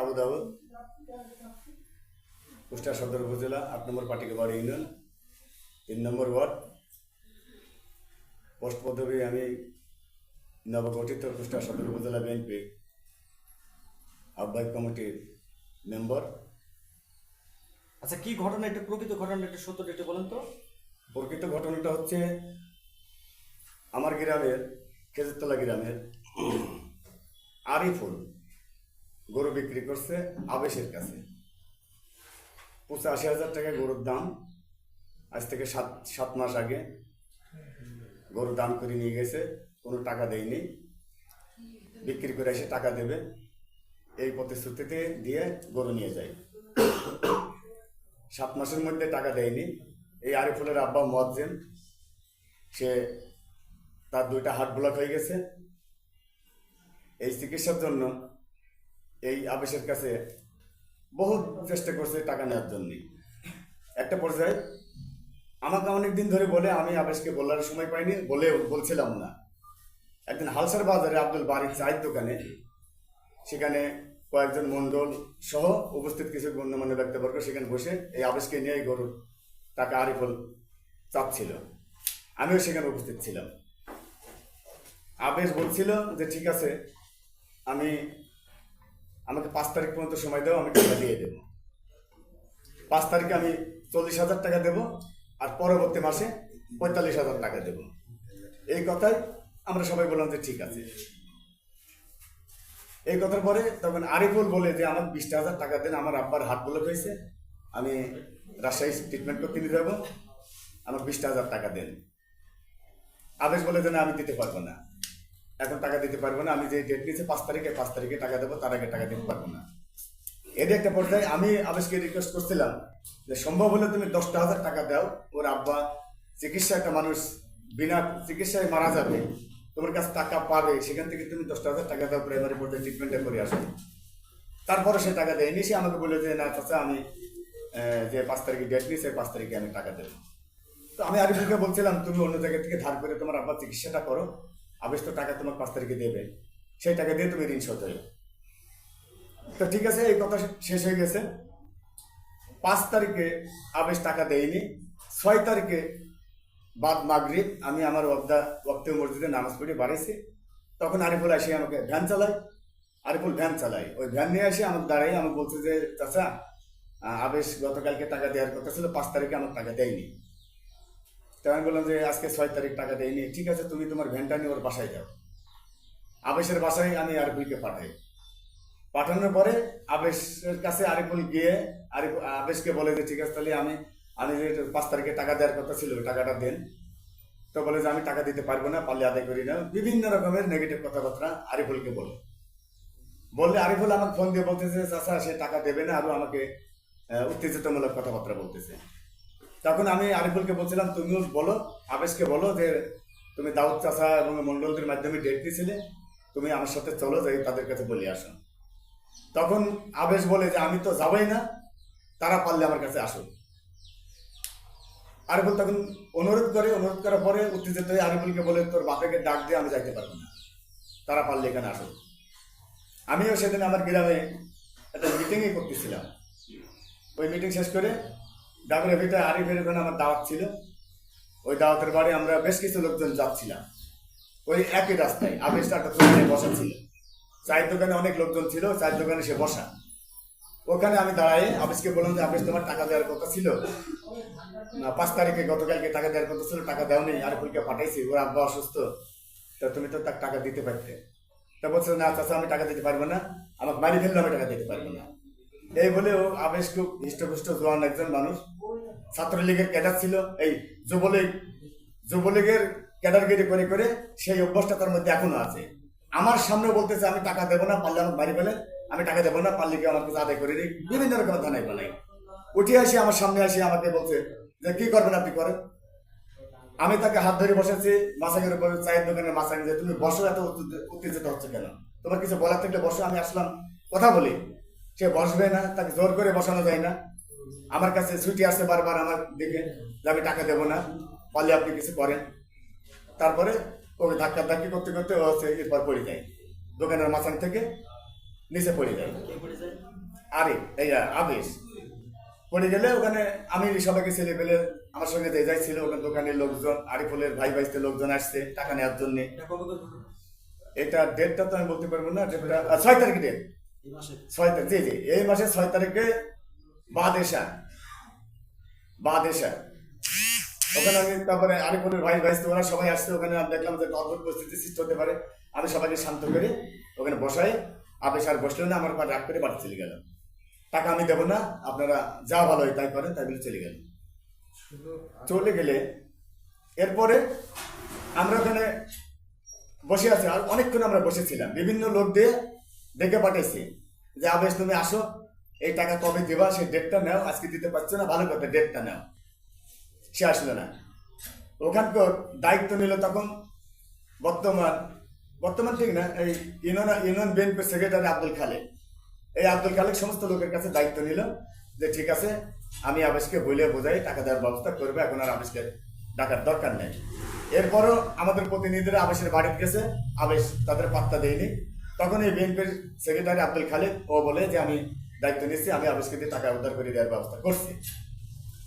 আবু দাউদ কুষ্টা সদর উপজেলা আট নম্বর পাটিকাবাড়ি ইউনিয়ন তিন নম্বর ওয়ার্ড। পোস্ট পদবী আমি নবগঠিত কুষ্টা সদর উপজেলা বিএনপি আহ্বায়ক কমিটির মেম্বার। আচ্ছা কি ঘটনা? একটু প্রকৃত ঘটনা একটু সত্যটা একটু বলেন তো। প্রকৃত ঘটনাটা হচ্ছে আমার গ্রামের খেজুরতলা গ্রামের আরিফুল গরু বিক্রি করছে আবেশের কাছে। পঁচাশি হাজার টাকা গরুর দাম। আজ থেকে সাত সাত মাস আগে গরু দাম করে নিয়ে গেছে, কোনো টাকা দেয়নি। বিক্রি করে এসে টাকা দেবে। এই প্রতিশ্রুতিতে দিয়ে গরু নিয়ে যায়। সাত মাসের মধ্যে টাকা দেয়নি। এই আরিফুলের আব্বা মজ্জেন সে তার দুইটা হার্ট ব্লক হয়ে গেছে। এই চিকিৎসার জন্য এই আবেশের কাছে বহুত চেষ্টা করছে টাকা নেওয়ার জন্য। একটা পর্যায়ে আমাকে অনেক দিন ধরে বলে, আমি আবেশকে বলার সময় পাইনি, বলে বলছিলাম না। একদিন হালসার বাজারে আব্দুল বারিক চায়ের দোকানে, সেখানে কয়েকজন মন্ডল সহ উপস্থিত কিছু গণ্যমান্য ব্যক্তিবর্গ সেখানে বসে এই আবেশকে নিয়ে গরুর টাকা আরিফল চাচ্ছিল। আমিও সেখানে উপস্থিত ছিলাম। আবেশ বলছিল যে, ঠিক আছে, আমি আমাকে পাঁচ তারিখ পর্যন্ত সময় দেবো আমি টাকা দিয়ে দেবো। পাঁচ তারিখে আমি চল্লিশ হাজার টাকা দেবো আর পরবর্তী মাসে পঁয়তাল্লিশ হাজার টাকা দেবো। এই কথাই আমরা সবাই বললাম যে ঠিক আছে। এই কথার পরে তখন আরিফুল বলে যে আমার বিশটা হাজার টাকা দেন, আমার আব্বার হাত ব্লক হয়েছে। আমি রাজশাহী ট্রিটমেন্ট করতে নিয়ে যাব। আমার বিশটা হাজার টাকা দেন। আবেশ বলে যে, না, আমি দিতে পারব না। এখন টাকা দিতে পারব না। আমি যে ডেট নিয়েছি, পাঁচ তারিখে পাঁচ তারিখে টাকা দেবো, তার আগে টাকা দিতে পারব না। এর একটা পর্যায়ে আমি আবেশকে রিকোয়েস্ট করছিলাম যে, সম্ভব হলে তুমি দশটা হাজার টাকা দাও। ওর আব্বা চিকিৎসা একটা মানুষ, বিনা চিকিৎসায় মারা যাবে, তোমার কাছে টাকা পাবে, সেখান থেকে তুমি দশটা হাজার টাকা দাও প্রাইমারি পর্যায়ে ট্রিটমেন্টটা করে আসো। তারপরে সে টাকা দেয়নি, সে আমাকে বলে যে, না চাচা, আমি যে পাঁচ তারিখে ডেট নিয়েছে, পাঁচ তারিখে আমি টাকা দেবো। তো আমি আরিফুলকে বলছিলাম, তুমি অন্য জায়গা থেকে ধার করে তোমার আব্বার চিকিৎসাটা করো। আবেশ তো টাকা তোমার পাঁচ তারিখে দেবে। সেই টাকা দিয়ে তুমি ঋণ শোধ হয়ে তো ঠিক আছে, এই কথা শেষ হয়ে গেছে। পাঁচ তারিখে আবেশ টাকা দেয়নি, ছয় তারিখে বাদ মাগরিব, আমি আমার ওয়াক্তা, ওয়াক্তে মসজিদে নামাজ পড়ে বাড়াইছি। তখন আরিফুল আসে আমাকে ভ্যান চালায়। আরিফুল ভ্যান চালায়। ওই ভ্যান নিয়ে আসে আমাকে দাঁড়াই আমাকে বলছে যে, চাচা আবেশ গতকালকে টাকা দেওয়ার কথা ছিল, পাঁচ তারিখে আমার টাকা দেয়নি। তো আমি বললাম যে আজকে ছয় তারিখ টাকা দেয়নি। ঠিক আছে, তুমি তোমার ভ্যানটা নিয়ে ওর বাসায় যাও। আবেশের বাসায় আমি আরিফুলকে পাঠাই। পাঠানোর পরে আবেশের কাছে আরিফুল গিয়ে আরিফ আবেশকে বলে যে, ঠিক আছে, তাহলে আমি আমি যে পাঁচ তারিখে টাকা দেওয়ার কথা ছিল টাকাটা দেন। তো বলে যে, আমি টাকা দিতে পারব না, পারলে আদায় করি না। বিভিন্ন রকমের নেগেটিভ কথাবার্তা আরিফুলকে বলে। বললে আরিফুল আমাকে ফোন দিয়ে বলতেছে, চাচা, সে টাকা দেবে না, আরও আমাকে উত্তেজিতমূলক কথাবার্তা বলতেছে। তখন আমি আরিফুলকে বলছিলাম, তুমিও বলো, আবেশকে বলো যে তুমি দাউদ চাষা এবং মন্ডলদের মাধ্যমে ডেট দিয়েছিলে, তুমি আমার সাথে চলো, যাই তাদের কাছে বলে আসো। তখন আবেশ বলে যে, আমি তো যাবই না, তারা পারলে আমার কাছে আসো। আরিফুল তখন অনুরোধ করে, অনুরোধ করার পরে উত্তেজিত হয়ে আরিফুলকে বলে, তোর বাপেকে ডাক দিয়ে আমি যাইতে পারব না, তারা পারলে এখানে আসো। আমিও সেদিন আমার গ্রামে একটা মিটিংই করতেছিলাম। ওই মিটিং শেষ করে ডাবের ভিতরে আরিফের ওখানে আমার দাওয়াত ছিল। ওই দাওয়াতের বাড়ি আমরা বেশ কিছু লোকজন যাচ্ছিলাম। ওই একই রাস্তায় আবেশ একটা দোকানে বসা ছিল। চায়ের দোকানে অনেক লোকজন ছিল, চায়ের দোকানে সে বসা। ওখানে আমি দাঁড়াই আবেশকে বললাম যে, আবেশ, তোমার টাকা দেওয়ার কথা ছিল? না, পাঁচ তারিখে গতকালকে টাকা দেওয়ার কথা ছিল, টাকা দেওয়া নেই আরিফুলকে পাঠাইছি, ওর আব্বা অসুস্থ। তা তুমি তো তার টাকা দিতে পারতে। তা বলছে, না, চাচা, আমি টাকা দিতে পারব না। আমাকে বাড়ি ফেললে, আমি টাকা দিতে পারব না। এই বলে ও আবেশ খুব হৃষ্টপুষ্ট, জোয়ান একজন মানুষ ছাত্রলীগের ক্যাডার ছিল, এই যুবলীগ, যুবলীগের ক্যাডারগিরি করে করে সেই অভ্যাসটা তার মধ্যে এখনও আছে। আমার সামনে বলতেছে, আমি টাকা দেবো না পারলে আমার বাড়ি পেলে আমি টাকা দেবো না পারলে কি আমার কাছে আদায় করে দিই বিভিন্ন রকমের ধানাই বানাই। উঠে আসি, আমার সামনে আসি, আমাকে বলছে, যে কি করবেন আপনি, করেন। আমি তাকে হাত ধরে বসেছি, মাসাঙ্গের উপরে চায়ের দোকানে মাসাঙ্গে, যে তুমি বসো, এত উত্তেজিত হচ্ছে কেন? তোমার কিছু বলার থাকলে বসো, আমি আসলাম, কথা বলি। সে বসবে না, তাকে জোর করে বসানো যায় না। আমার কাছে ছুটি আসছে বারবার আমার দিকে যে আমি টাকা দেবো না পারলে আপনি কিছু করেন। তারপরে ওকে ধাক্কা ধাক্কি করতে করতে ও হচ্ছে এরপর পড়ে যায়। দোকানের মাথান থেকে নিচে পড়ে যায়। আরে এই আদেশ। পড়ে গেলে ওখানে আমি সবাইকে ছেলে পেলে আমার সঙ্গে যে যাই ছিল ওখানে দোকানের লোকজন আরিফুলের ভাই ভাইতে লোকজন আসছে টাকা নেওয়ার জন্য। এটা ডেটটা তো আমি বলতে পারব না ডেটটা ছয় তারিখ ডেট ছয় তারিখ জি জি এই মাসের ছয় তারিখে বাদেশা। বাদেশা। ওখানে আমি তারপরে আরিফুলের ভাই ভাই তো ওরা সবাই আসছে, ওখানে আমি দেখলাম যে অদ্ভুত পরিস্থিতি সৃষ্টি হতে পারে। আমি সবাইকে শান্ত করে ওখানে বসাই। আবেশ আর বসলেও না, আমার পা রাগ করে বাড়ি চলে গেল টাকা আমি দেবো না, আপনারা যা ভালো হয় তাই করেন, তাই বলে চলে গেল চলে গেলে এরপরে আমরা ওখানে বসে আছি, আর অনেকক্ষণ আমরা বসেছিলাম। বিভিন্ন লোক দিয়ে ডেকে পাঠাইছি যে, আবেশ তুমি আসো এই টাকা কবে দেবা সেই ডেটটা নাও, আজকে দিতে পারছ না, ভালো কথা ডেটটা নাও। সে আসলো না। ওখানকার দায়িত্ব নিল তখন বর্তমান বর্তমান ঠিক না, এই ইউনিয়ন ইউনিয়ন বিএনপির সেক্রেটারি আব্দুল খালেক। এই আব্দুল খালেক সমস্ত লোকের কাছে দায়িত্ব নিল যে, ঠিক আছে, আমি আবেশকে বলে বোঝাই, টাকা দেওয়ার ব্যবস্থা করবে, এখন আর আবেশকে ডাকার দরকার নেই। এরপরও আমাদের প্রতিনিধিরা আবেশের বাড়িতে গেছে, আবেশ তাদের পাত্তা দেয়নি। তখন এই বিএনপির সেক্রেটারি আব্দুল খালেক ও বলে যে, আমি দায়িত্ব নিচ্ছি আমি আবেশকে দিয়ে টাকা উদ্ধার করে দেওয়ার ব্যবস্থা করছি।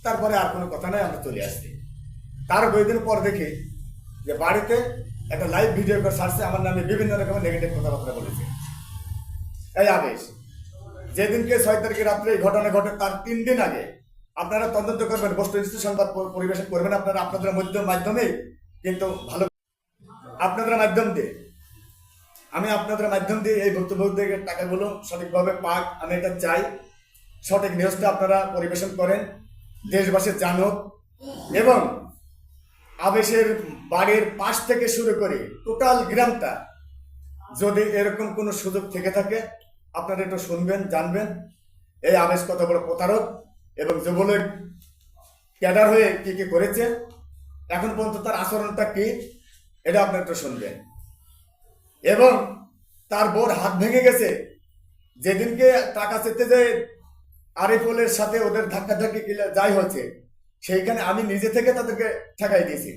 তারপরে আর কোনো কথা নাই, আমরা চলে আসছি। তার দুই দিন পর দেখি যে বাড়িতে একটা লাইভ ভিডিও করে ছাড়ছে, আমার নামে বিভিন্ন রকমের নেগেটিভ কথাবার্তা বলেছে। এই আবেশ যেদিনকে ছয় তারিখে রাত্রে এই ঘটনা ঘটে, তার তিন দিন আগে আপনারা তদন্ত করবেন বস্তু বস্তুনিষ্ঠ সংবাদ পরিবেশন করবেন, আপনারা আপনাদের মধ্য মাধ্যমে কিন্তু ভালো আপনাদের মাধ্যম দিয়ে আমি আপনাদের মাধ্যম দিয়ে এই ভুক্তভোগীদের টাকাগুলো সঠিকভাবে পাক, আমি এটা চাই। সঠিক নিউজটা আপনারা পরিবেশন করেন, দেশবাসী জানুক। এবং আবেশের বাড়ির পাশ থেকে শুরু করে টোটাল গ্রামটা যদি এরকম কোনো সুযোগ থেকে থাকে, আপনারা একটু শুনবেন, জানবেন। এই আবেশ কত বড় প্রতারক এবং যুবলীগ ক্যাডার হয়ে কি কি করেছে? এখন পর্যন্ত তার আচরণটা কি? এটা আপনারা একটু শুনবেন। এবং তার বোর হাত ভেঙে গেছে। যেদিনকে টাকা চেতে যে আরিফুলের সাথে ওদের ধাক্কাধাক্কি যাই হচ্ছে সেইখানে আমি নিজে থেকে তাদেরকে ঠেকাই দিয়েছি।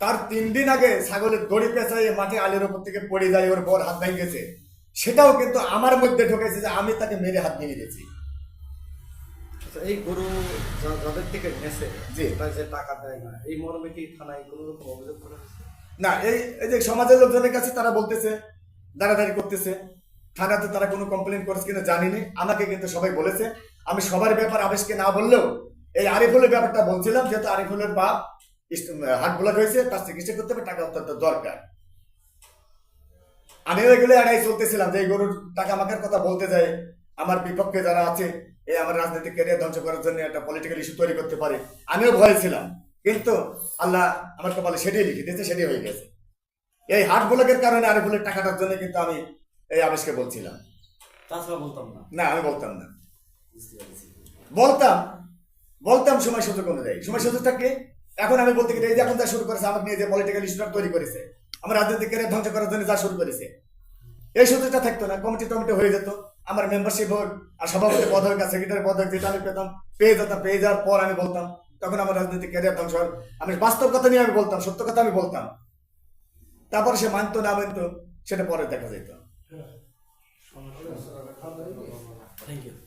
তার তিন দিন আগে ছাগলের দড়ি পেঁচাইয়ে মাঠে আলের ওপর থেকে পড়ে যায় ওর বর হাত ভেঙে গেছে। সেটাও কিন্তু আমার মধ্যে ঢুকেছে যে আমি তাকে মেরে হাত ভেঙে দিয়েছি। আচ্ছা, এই গরু যাদের থেকে নেছে যে টাকা দেয় না এই মর্মে কি থানায় কোনো রকম অভিযোগ করা হয়েছে? না, এই এই যে সমাজের লোকজনের কাছে তারা বলতেছে, দাঁড়াদাঁড়ি করতেছে, থানাতে তারা কোনো কমপ্লেন করেছে কিনা জানিনি, আমাকে কিন্তু সবাই বলেছে। আমি সবার ব্যাপার আবেশকে না বললেও এই আরিফুলের ব্যাপারটা বলছিলাম, যেহেতু আরিফুলের বাপ হার্ট ব্লক হয়েছে, তার চিকিৎসা করতে হবে, টাকা অত্যন্ত দরকার। আমিও এগুলো এড়াই চলতেছিলাম যে এই গরুর টাকা মাখার কথা বলতে যাই আমার বিপক্ষে যারা আছে, এই আমার রাজনৈতিক ক্যারিয়ার ধ্বংস করার জন্য একটা পলিটিক্যাল ইস্যু তৈরি করতে পারে। আমিও ভয় ছিলাম। কিন্তু আল্লাহ আমার কপালে সেটাই লিখে দিয়েছে সেটাই হয়ে গেছে। এই হার্ট ব্লকের কারণে আরিফুলের টাকাটার জন্য কিন্তু আমি এই আবেশকে বলছিলাম। তাছাড়া বলতাম না। না আমি বলতাম না। বলতাম বলতাম সময় সুযোগ অনুযায়ী সময় সুযোগটা কি? এখন আমি বলতে গেলে এই যে এখন যা শুরু করেছে আমাকে নিয়ে যে পলিটিক্যাল ইস্যুটা তৈরি করেছে আমার রাজনৈতিক ধ্বংস করার জন্য যা শুরু করেছে এই সুযোগটা থাকতো না। কমিটি টমিটি হয়ে যেত। আমার মেম্বারশিপ হোক আর সভাপতি পদ হোক আর সেক্রেটারি পদ হোক যেটা আমি পেতাম পেয়ে যেতাম পেয়ে যাওয়ার পর আমি বলতাম তখন আমার রাজনৈতিক ক্যারিয়ার ধ্বংস হওয়ার আমি বাস্তব কথা নিয়ে আমি বলতাম সত্য কথা আমি বলতাম তারপরে সে মানতো না মানতো সেটা পরে দেখা যেত থ্যাংক ইউ